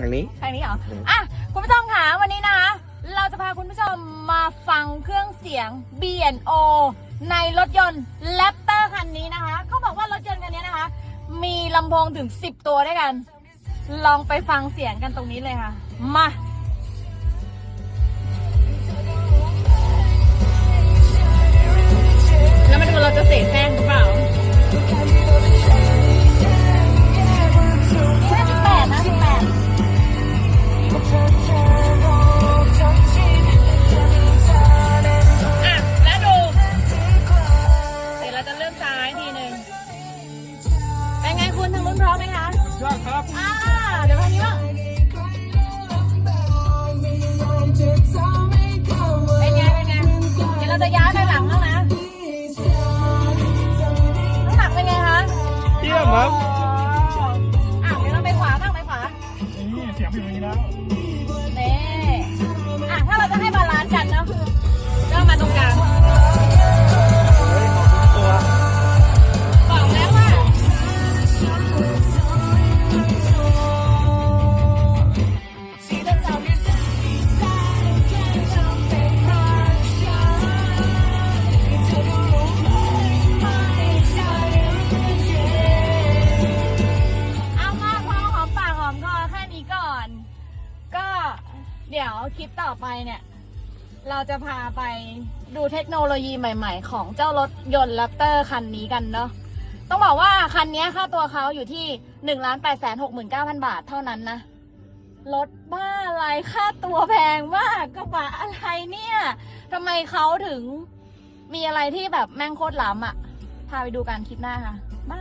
ทางนี้ทางนี้เหรออืมอะคุณผู้ชมค่ะวันนี้นะคะเราจะพาคุณผู้ชมมาฟังเครื่องเสียง B&O ในรถยนต์แรปเตอร์คันนี้นะคะเขาบอกว่ารถยนต์คันนี้นะคะ มีลำโพงถึง 10 ตัวด้วยกัน ลองไปฟังเสียงกันตรงนี้เลยค่ะ มาแล้วมา นไงคุณทางนู้นพร้อมไหมคะยอดครับอ่าเดี๋ยวพันนี้บ้างเป็นไงเป็นไงเดี๋ยวเราจะย้ายไปหลังบ้างนะข้างหลังเป็นไงคะเยี่ยมครับอะเดี๋ยวเราไปขวาบ้างไปขวานี่เสียงอยู่อย่างนี้แล้ว เดี๋ยวคลิปต่อไปเนี่ย เราจะพาไปดูเทคโนโลยีใหม่ ๆ ของเจ้ารถยนต์แรปเตอร์คันนี้กันเนาะต้องบอกว่าคันนี้ค่าตัวเขาอยู่ที่หนึ่งล้านแปดแสนหกหมื่นเก้าพันบาทเท่านั้นนะรถบ้าอะไรค่าตัวแพงมากกระบะอะไรเนี่ยทำไมเขาถึงมีอะไรที่แบบแม่งโคตรล้ำอะ่ะพาไปดูกันคลิปหน้าค่ะบ้า